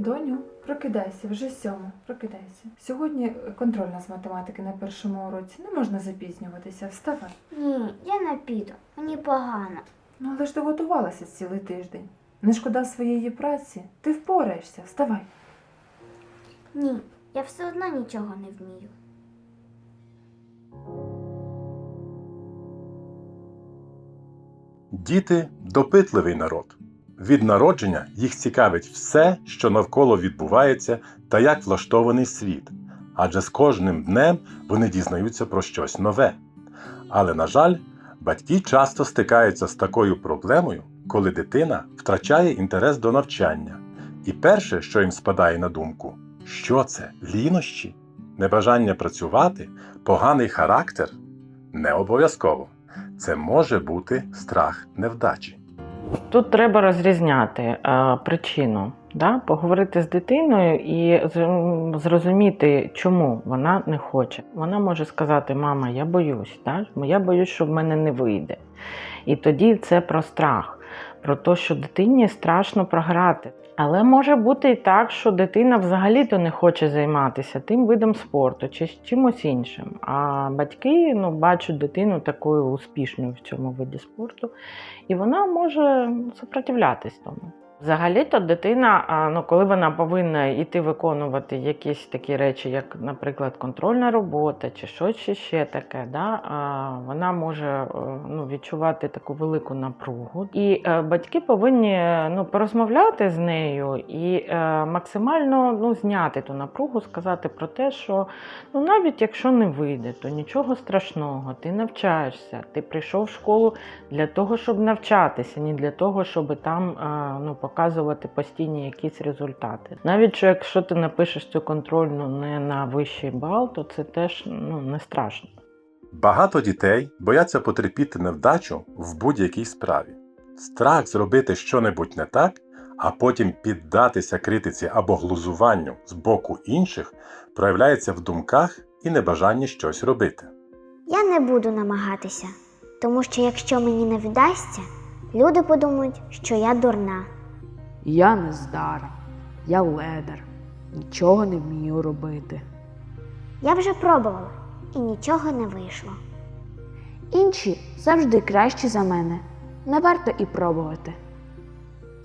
Доню, прокидайся, вже сьома, прокидайся. Сьогодні контрольна з математики на першому уроці. Не можна запізнюватися. Вставай. Ні, я не піду. Мені погано. Ну, але ж ти готувалася цілий тиждень. Не шкода своєї праці. Ти впораєшся. Вставай. Ні, я все одно нічого не вмію. Діти допитливий народ. Від народження їх цікавить все, що навколо відбувається та як влаштований світ, адже з кожним днем вони дізнаються про щось нове. Але, на жаль, батьки часто стикаються з такою проблемою, коли дитина втрачає інтерес до навчання. І перше, що їм спадає на думку, що це лінощі, небажання працювати, поганий характер не обов'язково. Це може бути страх невдачі. Тут треба розрізняти е, причину, да? поговорити з дитиною і зрозуміти, чому вона не хоче. Вона може сказати: Мама, я боюсь, да? я боюсь, що в мене не вийде. І тоді це про страх, про те, що дитині страшно програти. Але може бути і так, що дитина взагалі-то не хоче займатися тим видом спорту чи чимось іншим. А батьки ну, бачать дитину такою успішною в цьому виді спорту, і вона може сопротивлятись тому. Взагалі-то дитина, ну, коли вона повинна йти виконувати якісь такі речі, як, наприклад, контрольна робота чи щось ще, таке, да, вона може е, ну, відчувати таку велику напругу. І е, батьки повинні ну, порозмовляти з нею і е, максимально ну, зняти ту напругу, сказати про те, що ну, навіть якщо не вийде, то нічого страшного, ти навчаєшся, ти прийшов в школу для того, щоб навчатися, не для того, щоб там ну, показувати постійні якісь результати. Навіть що якщо ти напишеш цю контрольну не на вищий бал, то це теж ну, не страшно. Багато дітей бояться потерпіти невдачу в будь-якій справі. Страх зробити щонебудь не так, а потім піддатися критиці або глузуванню з боку інших проявляється в думках і небажанні щось робити. Я не буду намагатися, тому що якщо мені не вдасться, люди подумають, що я дурна. Я не здара, я ледер, нічого не вмію робити. Я вже пробувала і нічого не вийшло. Інші завжди кращі за мене. Не варто і пробувати.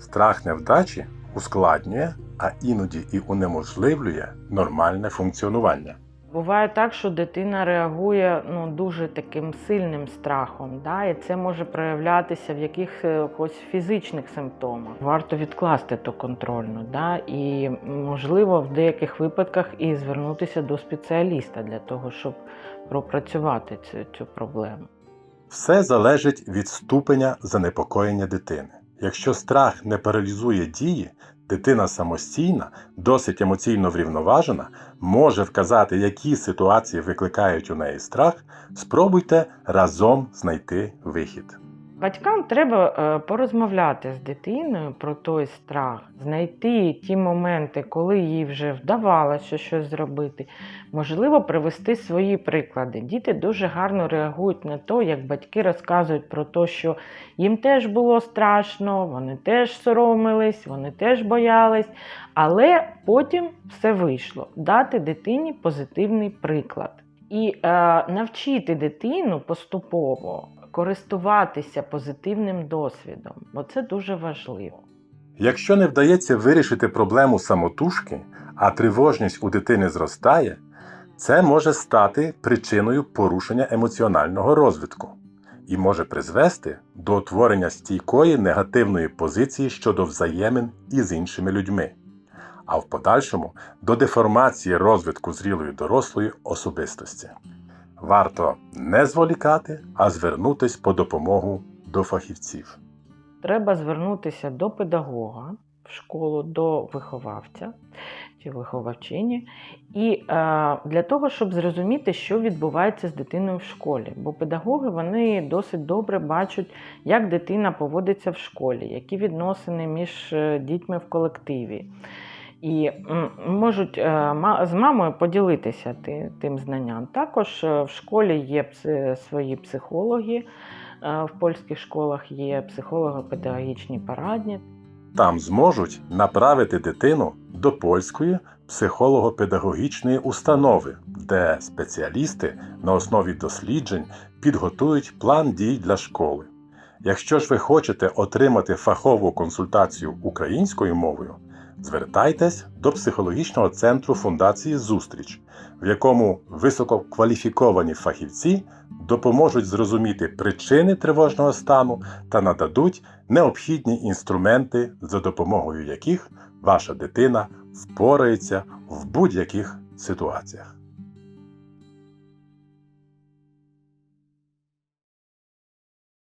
Страх невдачі ускладнює, а іноді і унеможливлює нормальне функціонування. Буває так, що дитина реагує ну, дуже таким сильним страхом, да? і це може проявлятися в якихось фізичних симптомах. Варто відкласти ту контрольну, да? і можливо в деяких випадках і звернутися до спеціаліста для того, щоб пропрацювати цю, цю проблему. Все залежить від ступеня занепокоєння дитини. Якщо страх не паралізує дії, дитина самостійна, досить емоційно врівноважена, може вказати, які ситуації викликають у неї страх, спробуйте разом знайти вихід. Батькам треба е, порозмовляти з дитиною про той страх, знайти ті моменти, коли їй вже вдавалося щось зробити. Можливо, привести свої приклади. Діти дуже гарно реагують на те, як батьки розказують про те, що їм теж було страшно, вони теж соромились, вони теж боялись, але потім все вийшло. Дати дитині позитивний приклад. І е, навчити дитину поступово користуватися позитивним досвідом, бо це дуже важливо. Якщо не вдається вирішити проблему самотужки, а тривожність у дитини зростає, це може стати причиною порушення емоціонального розвитку і може призвести до утворення стійкої негативної позиції щодо взаємин із іншими людьми, а в подальшому до деформації розвитку зрілої дорослої особистості. Варто не зволікати, а звернутись по допомогу до фахівців. Треба звернутися до педагога в школу, до виховавця чи виховавчині, і е, для того, щоб зрозуміти, що відбувається з дитиною в школі. Бо педагоги вони досить добре бачать, як дитина поводиться в школі, які відносини між е, дітьми в колективі. І можуть е, з мамою поділитися тим знанням. Також е, в школі є свої психологи, е, в польських школах є психолого-педагогічні порадні. Там зможуть направити дитину до польської психолого-педагогічної установи, де спеціалісти на основі досліджень підготують план дій для школи. Якщо ж ви хочете отримати фахову консультацію українською мовою, звертайтесь до психологічного центру Фундації Зустріч, в якому висококваліфіковані фахівці допоможуть зрозуміти причини тривожного стану та нададуть необхідні інструменти, за допомогою яких ваша дитина впорається в будь-яких ситуаціях.